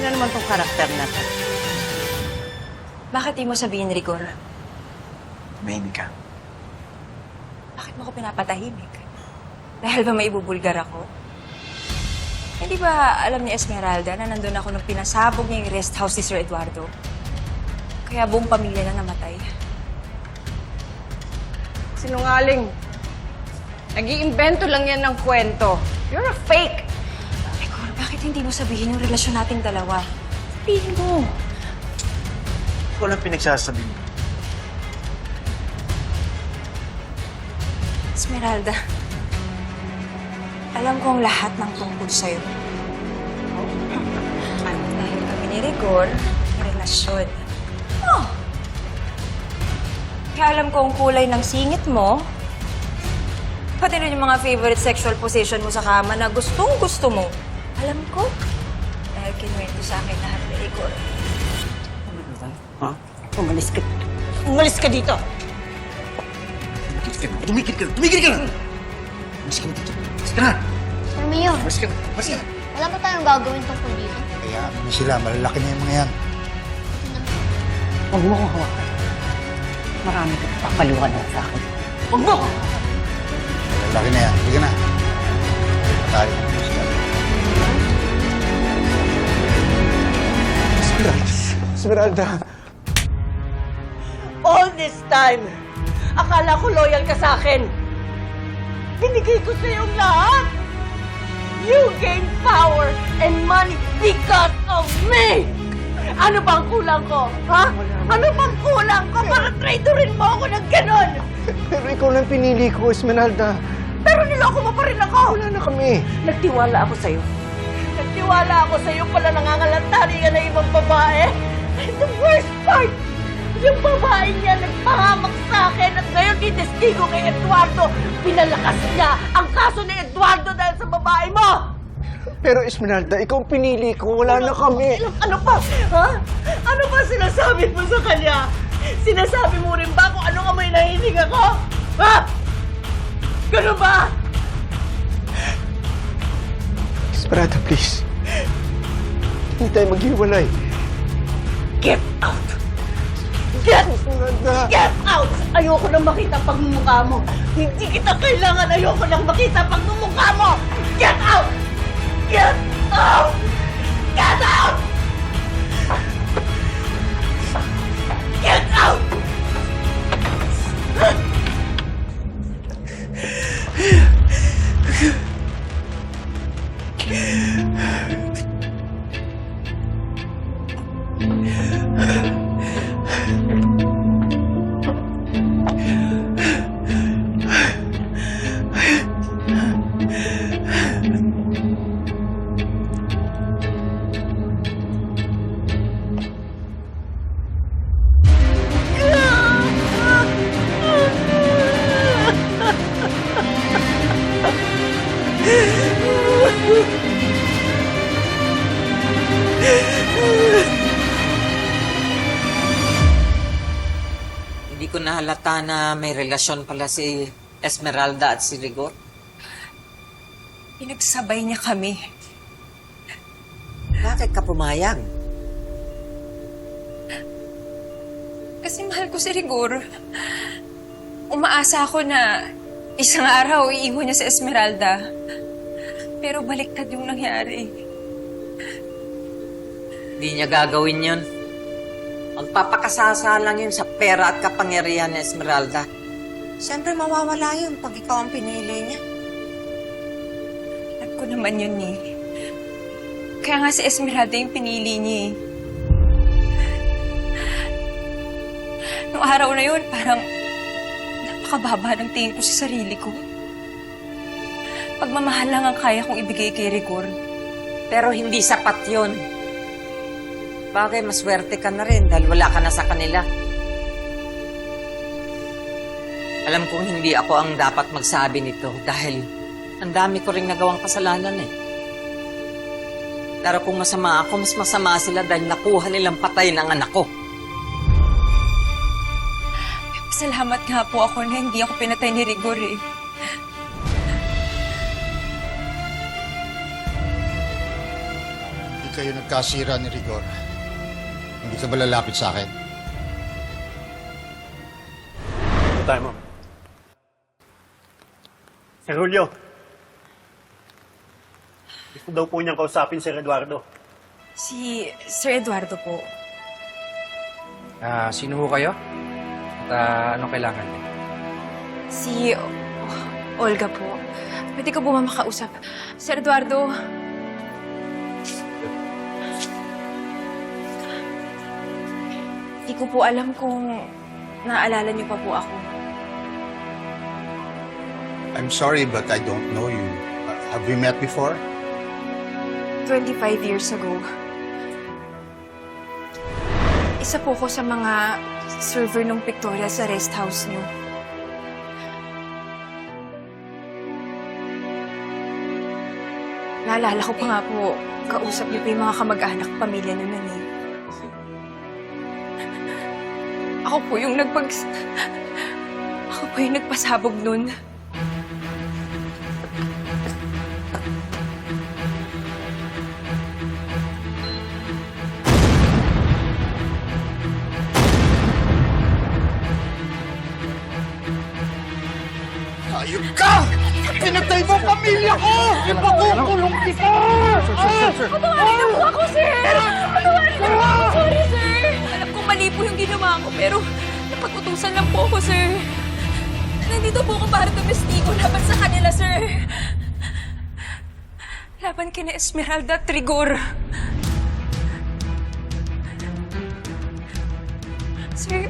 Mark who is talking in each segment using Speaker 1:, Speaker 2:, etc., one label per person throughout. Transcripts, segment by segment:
Speaker 1: Sino naman tong karakter na to?
Speaker 2: Bakit di mo sabihin, Rigor?
Speaker 3: Maybe ka.
Speaker 2: Bakit mo ko pinapatahimik? Dahil ba may ibubulgar ako? Hindi ba alam ni Esmeralda na nandun ako nung pinasabog niya yung rest house ni Sir Eduardo? Kaya buong pamilya na namatay.
Speaker 1: Sinungaling. Nag-iimbento lang yan ng kwento. You're a fake.
Speaker 2: Bakit hindi mo sabihin yung relasyon nating dalawa? Sabihin mo.
Speaker 3: Ikaw lang pinagsasabi mo.
Speaker 2: Esmeralda, alam ko ang lahat ng tungkol sa'yo. Dahil kami ni Rigor, relasyon. Oh! Kaya alam ko ang kulay ng singit mo, pati rin yung mga favorite sexual position mo sa kama na gustong gusto mo. Alam ko, dahil kinuwento sa akin lahat ni Rigor.
Speaker 3: Ha?
Speaker 1: Umalis ka. Umalis ka dito.
Speaker 3: Tumigil ka na! Tumigil ka na! Tumigil ka na! Mas ka na dito. Mas ka na!
Speaker 4: Sir Mayor,
Speaker 3: Mas ka na! Mas ka na!
Speaker 4: wala ba tayong gagawin tungkol dito?
Speaker 5: Kaya ano na sila, malalaki na yung mga yan.
Speaker 1: Huwag mo kong hawakan. Marami ka papaluhan sa akin. Huwag mo!
Speaker 5: Malalaki na yan. Sige na. Tayo
Speaker 3: Esmeralda! Esmeralda!
Speaker 1: All this time, akala ko loyal ka sa akin. Binigay ko sa yung lahat. You gain power and money because of me! Ano bang kulang ko? Ha? Ano bang kulang ko para traitorin mo ako ng ganon?
Speaker 3: Pero ikaw lang pinili ko, Esmeralda.
Speaker 1: Pero niloko mo pa rin ako.
Speaker 3: Wala na kami.
Speaker 1: Nagtiwala ako sa'yo. Nagtiwala ako sa'yo pala nangangalantari ka na ibang babae. And the worst part, yung babae niya nagpahamak sa akin at ngayon testigo kay Eduardo. Pinalakas niya ang kaso ni Eduardo dahil sa babae mo.
Speaker 3: Pero Esmeralda, ikaw ang pinili ko. Wala na kami.
Speaker 1: Ano pa? Ha? Ano pa sinasabi mo sa kanya? Sinasabi mo rin ba kung anong amoy nahinig ako? Ha? Ganun ba?
Speaker 3: Esmeralda, please. Hindi tayo maghiwalay.
Speaker 1: Get out! Get
Speaker 3: Esmeralda!
Speaker 1: Get out! Ayoko nang makita pagmumukha mo. Hindi kita kailangan. Ayoko nang makita pagmumukha mo. Get out! Get out! Get out!
Speaker 6: Hindi ko nahalata na may relasyon pala si Esmeralda at si Rigor.
Speaker 2: Pinagsabay niya kami.
Speaker 6: Bakit ka pumayag?
Speaker 2: Kasi mahal ko si Rigor. Umaasa ako na isang araw iiwan niya si Esmeralda. Pero baliktad yung nangyari.
Speaker 6: Hindi niya gagawin yun. Magpapakasasa lang yun sa pera at kapangyarihan ni Esmeralda. Siyempre mawawala yun pag ikaw ang pinili niya.
Speaker 2: Alam ko naman yun eh. Kaya nga si Esmeralda yung pinili niya eh. Noong araw na yun, parang napakababa ng tingin ko sa sarili ko. Pagmamahal lang ang kaya kong ibigay kay Rigor.
Speaker 6: Pero hindi sapat yun. Bagay, maswerte ka na rin dahil wala ka na sa kanila. Alam kong hindi ako ang dapat magsabi nito dahil ang dami ko ring nagawang kasalanan eh. Pero kung masama ako, mas masama sila dahil nakuha nilang patay ng anak ko.
Speaker 2: Salamat nga po ako na hindi ako pinatay ni Rigor eh.
Speaker 5: Kayo nagkasira ni Rigor, hindi ka ba lalapit sa akin?
Speaker 7: Ito tayo mo. Sir Julio. Gusto daw po niyang kausapin si Eduardo.
Speaker 2: Si Sir Eduardo po.
Speaker 8: Ah, sino ho kayo? At ah, anong kailangan niyo?
Speaker 2: Si Olga po. Pwede ko po ba makausap? Sir Eduardo. Ko po alam kung naaalala niyo pa po ako.
Speaker 5: I'm sorry, but I don't know you. Uh, have we met before?
Speaker 2: 25 years ago. Isa po ko sa mga server ng Victoria sa rest house niyo. Naalala ko pa nga po, kausap niyo pa yung mga kamag-anak pamilya niyo nun eh. Ako po yung nagpag... Ako po yung nagpasabog nun.
Speaker 5: Ayun ka! Pinatay mo pamilya ko! Ipakukulong kita!
Speaker 2: Patawarin niyo po ako, sir! Patawarin niyo po ako! Sorry, sir! Ko mali po yung ginawa ko, pero napag-utusan lang po ako, sir. Nandito po ako para tumestigo laban sa kanila, sir. Laban kina Esmeralda at. Sir,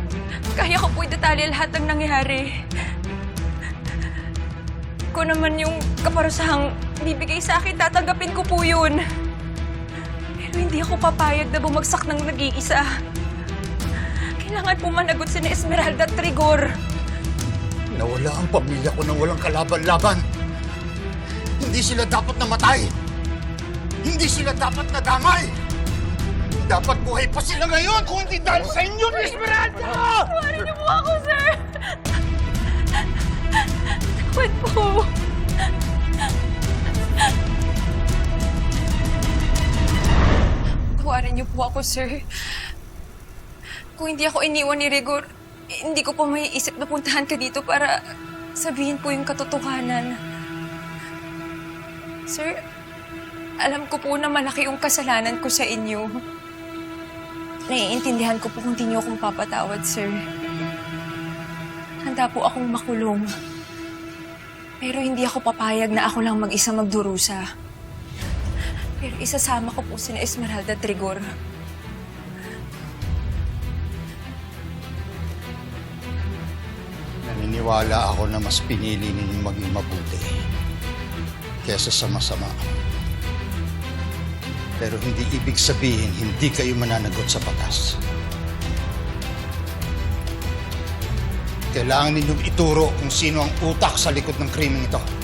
Speaker 2: kaya ko po detalye lahat ng nangyari. Kung naman yung kaparusahang bibigay sa akin, tatanggapin ko po yun. Pero hindi ako papayag na bumagsak ng nag-iisa. Kailangan po managot si na Esmeralda at Trigor.
Speaker 5: Nawala ang pamilya ko nang walang kalaban-laban. Hindi sila dapat namatay. Hindi sila dapat nadamay. Dapat buhay pa sila ngayon kung hindi dahil sa inyo, Esmeralda!
Speaker 2: Tawarin niyo po ako, sir! Tawad po. Tawarin niyo po ako, sir. Kung hindi ako iniwan ni Rigor, hindi ko pa may isip na puntahan ka dito para sabihin po yung katotohanan. Sir, alam ko po na malaki yung kasalanan ko sa inyo. Naiintindihan ko po kung di niyo akong papatawad, sir. Handa po akong makulong. Pero hindi ako papayag na ako lang mag-isa magdurusa. Pero isasama ko po si Esmeralda Trigor.
Speaker 5: Naniniwala ako na mas pinili ninyong maging mabuti kesa sa masama. Pero hindi ibig sabihin hindi kayo mananagot sa batas. Kailangan ninyong ituro kung sino ang utak sa likod ng krimeng ito.